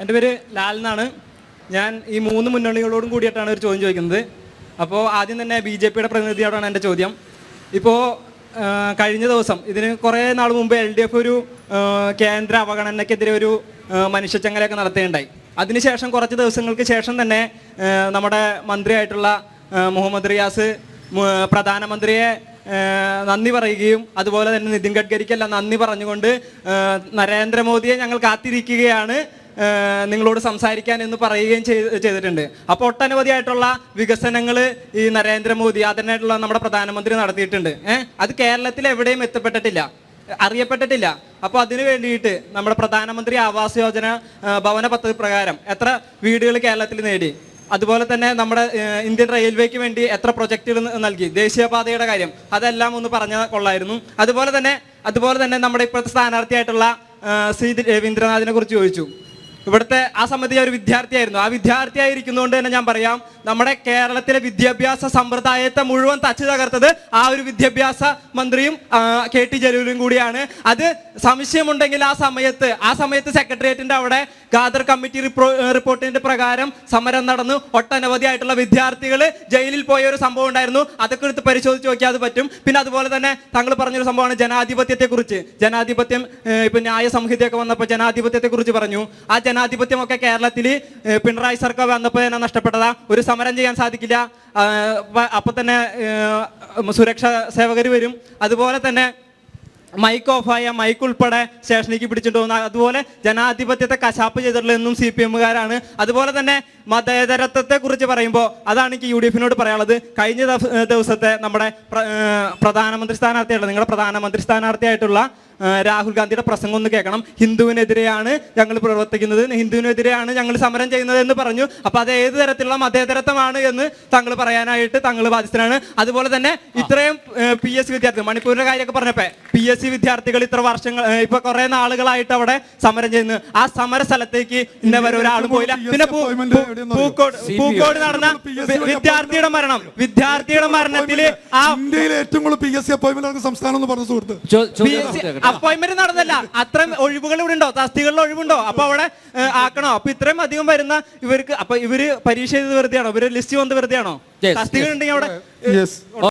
എന്റെ പേര് ലാൽ എന്നാണ്. ഞാൻ ഈ മൂന്ന് മുന്നണികളോടും കൂടിയിട്ടാണ് ഒരു ചോദ്യം ചോദിക്കുന്നത്. അപ്പോൾ ആദ്യം തന്നെ ബി ജെ പിയുടെ പ്രതിനിധിയോടാണ് എന്റെ ചോദ്യം. ഇപ്പോൾ കഴിഞ്ഞ ദിവസം ഇതിന് കുറേ നാൾ മുമ്പ് എൽ ഡി എഫ് ഒരു കേന്ദ്ര അവഗണനയ്ക്കെതിരെ ഒരു മനുഷ്യച്ചങ്ങലയൊക്കെ നടത്തുകയുണ്ടായി. അതിനുശേഷം കുറച്ച് ദിവസങ്ങൾക്ക് ശേഷം തന്നെ നമ്മുടെ മന്ത്രിയായിട്ടുള്ള മുഹമ്മദ് റിയാസ് പ്രധാനമന്ത്രിയെ നന്ദി പറയുകയും അതുപോലെ തന്നെ നിതിൻ ഗഡ്കരിക്കെല്ലാം നന്ദി പറഞ്ഞുകൊണ്ട് നരേന്ദ്രമോദിയെ ഞങ്ങൾ കാത്തിരിക്കുകയാണ്. നിങ്ങളോട് സംസാരിക്കാൻ എന്ന് പറയുകയും ചെയ്തിട്ടുണ്ട്. അപ്പോൾ ഒട്ടനവധിയായിട്ടുള്ള വികസനങ്ങൾ ഈ നരേന്ദ്രമോദി അതിനായിട്ടുള്ള നമ്മുടെ പ്രധാനമന്ത്രി നടത്തിയിട്ടുണ്ട്. അത് കേരളത്തിൽ എവിടെയും എത്തപ്പെട്ടിട്ടില്ല. അറിയപ്പെട്ടിട്ടില്ല. അപ്പോൾ അതിനു വേണ്ടിയിട്ട് നമ്മുടെ പ്രധാനമന്ത്രി ആവാസ് യോജന ഭവന പദ്ധതി പ്രകാരം എത്ര വീടുകൾ കേരളത്തിൽ നേടി. അതുപോലെ തന്നെ നമ്മുടെ ഇന്ത്യൻ റെയിൽവേക്ക് വേണ്ടി എത്ര പ്രൊജക്റ്റുകൾ നൽകി. ദേശീയപാതയുടെ കാര്യം അതെല്ലാം ഒന്ന് പറഞ്ഞ കൊള്ളായിരുന്നു. അതുപോലെ തന്നെ അതുപോലെ തന്നെ നമ്മുടെ ഇപ്പോഴത്തെ സ്ഥാനാർത്ഥിയായിട്ടുള്ള സി. രവീന്ദ്രനാഥിനെ കുറിച്ച് ചോദിച്ചു. ഇവിടുത്തെ ആ സമയത്ത് ഞാൻ ഒരു വിദ്യാർത്ഥിയായിരുന്നു. ആ വിദ്യാർത്ഥിയായിരിക്കുന്നതുകൊണ്ട് തന്നെ ഞാൻ പറയാം നമ്മുടെ കേരളത്തിലെ വിദ്യാഭ്യാസ സമ്പ്രദായത്തെ മുഴുവൻ തച്ചു തകർത്തത് ആ ഒരു വിദ്യാഭ്യാസ മന്ത്രിയും കെ ടി ജലീലും കൂടിയാണ്. അത് സംശയമുണ്ടെങ്കിൽ ആ സമയത്ത് ആ സമയത്ത് സെക്രട്ടേറിയറ്റിന്റെ അവിടെ ഗാദർ കമ്മിറ്റി റിപ്പോ- റിപ്പോർട്ടിന്റെ പ്രകാരം സമരം നടന്നു. ഒട്ടനവധി ആയിട്ടുള്ള വിദ്യാർത്ഥികൾ ജയിലിൽ പോയ ഒരു സംഭവം ഉണ്ടായിരുന്നു. അതൊക്കെ എടുത്ത് പരിശോധിച്ച് നോക്കിയാൽ പറ്റും. പിന്നെ അതുപോലെ തന്നെ താങ്കൾ പറഞ്ഞൊരു സംഭവമാണ് ജനാധിപത്യത്തെ കുറിച്ച് ജനാധിപത്യം ഇപ്പൊ ന്യായ സംഹിതയൊക്കെ വന്നപ്പോൾ ജനാധിപത്യത്തെ കുറിച്ച് പറഞ്ഞു. ആ ജനാധിപത്യം ഒക്കെ കേരളത്തിൽ പിണറായി സർക്കാർ വന്നപ്പോൾ തന്നെ നഷ്ടപ്പെട്ടതാ. ഒരു സമരം ചെയ്യാൻ സാധിക്കില്ല. അപ്പൊ തന്നെ സുരക്ഷാ സേവകർ വരും. അതുപോലെ തന്നെ മൈക്ക് ഓഫായ മൈക്ക് ഉൾപ്പെടെ സ്റ്റേഷനിലേക്ക് പിടിച്ചിട്ട് പോകുന്ന അതുപോലെ ജനാധിപത്യത്തെ കശാപ്പ് ചെയ്തിട്ടുള്ള എന്നും സി പി എമ്മുകാരാണ് അതുപോലെ തന്നെ മതേതരത്വത്തെ കുറിച്ച് പറയുമ്പോൾ അതാണ് എനിക്ക് യു ഡി എഫിനോട് പറയാനുള്ളത്. കഴിഞ്ഞ ദിവസത്തെ നമ്മുടെ പ്ര- പ്രധാനമന്ത്രി സ്ഥാനാർത്ഥിയായിട്ടുള്ള നിങ്ങളുടെ പ്രധാനമന്ത്രി സ്ഥാനാർത്ഥിയായിട്ടുള്ള രാഹുൽ ഗാന്ധിയുടെ പ്രസംഗം ഒന്ന് കേൾക്കണം. ഹിന്ദുവിനെതിരെയാണ് ഞങ്ങൾ പ്രവർത്തിക്കുന്നത്. ഹിന്ദുവിനെതിരെയാണ് ഞങ്ങൾ സമരം ചെയ്യുന്നത് എന്ന് പറഞ്ഞു. അപ്പൊ അത് ഏത് തരത്തിലുള്ള മതേതരത്വമാണ് എന്ന് താങ്കൾ പറയാനായിട്ട് താങ്കൾ ബാധ്യസ്ഥനാണ്. അതുപോലെ തന്നെ ഇത്രയും പി എസ് വിദ്യാർത്ഥി മണിപ്പൂരിന്റെ കാര്യമൊക്കെ പറഞ്ഞപ്പോ പി എസ് സി വിദ്യാർത്ഥികൾ ഇത്ര വർഷങ്ങൾ ഇപ്പൊ കുറെ നാളുകളായിട്ട് അവിടെ സമരം ചെയ്യുന്നു. ആ സമര സ്ഥലത്തേക്ക് ഇന്നവരെ ഒരാൾ പോയില്ല. പിന്നെ പൂക്കോട് പൂക്കോട് നടന്ന വിദ്യാർത്ഥിയുടെ മരണം. വിദ്യാർത്ഥിയുടെ മരണത്തിൽ ആ ഇന്ത്യയിലെ ഏറ്റവും കൂടുതൽ പി എസ് സി അപ്പോയിന്റ്മെന്റ് സംസ്ഥാനം എന്ന് പറഞ്ഞ സുഹൃത്ത്. അപ്പോയിന്റ്മെന്റ് നടന്നല്ല. അത്രയും ഒഴിവുകൾ ഇവിടെ ഉണ്ടോ? തസ്തികളിൽ ഒഴിവുണ്ടോ? അപ്പൊ അവിടെ ആക്കണോ? അപ്പൊ ഇത്രയും അധികം വരുന്ന ഇവർക്ക് അപ്പൊ ഇവർ പരീക്ഷ ചെയ്ത് വെറുതെയാണോ? ഇവർ ലിസ്റ്റ് വന്ന് വെറുതെയാണോ? തസ്തികൾ ഉണ്ടെങ്കിൽ അവിടെ യെസ് ഓ-